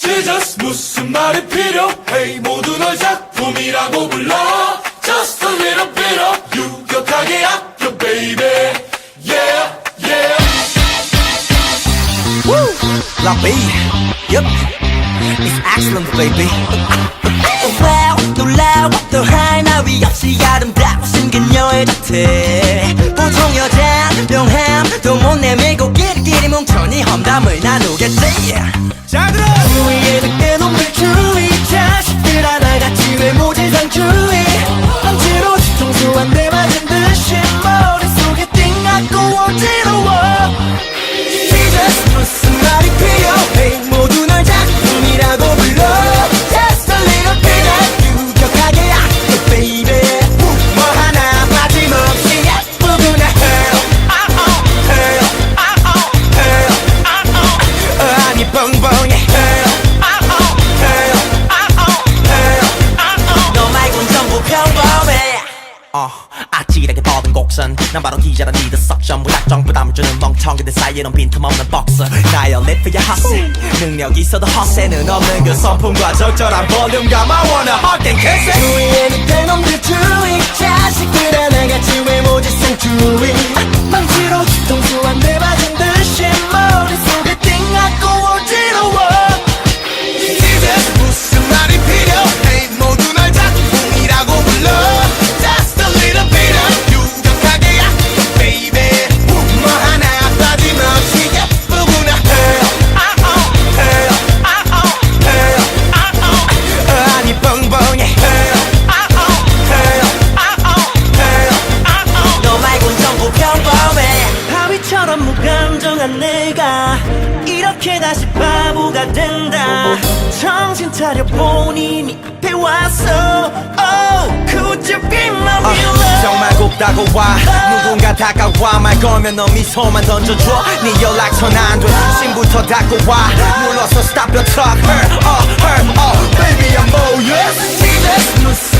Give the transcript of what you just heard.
Jesus 무슨 말이 필요해 모두 널 작품이라고 불러 Just a little bit of 유격하게 아껴 baby Yeah yeah La B, yep, it's excellent, baby. wow, 놀라워 또 하나 위 없이 아름다워 생긴 여의 자태. 보통 여자 명함 또못 내밀고 끼리끼리 뭉쳐니 험담을 나누겠지. 자 들어. 어, 아찔하게 뻗은 곡선. 난 바로 기자란 니들 석션 무작정 부담을 주는 멍청이들 사이에는 빈틈없는 박스 나의 리프야 핫세. 능력 있어도 헛세는 없는 그 선풍과 적절한 wanna hot and kiss it. 주위에는 내가 이렇게 다시 바보가 된다. 정신 차려 본인이 앞에 왔어 Oh could you be my real love? 정말 곱다고 와. 누군가 다가와 말 걸면 너 미소만 던져줘. 네 연락처 안돼. 신부터 닫고 와. 눌러서 stop your talk her oh her oh baby I'm all yours Jesus 무슨 말이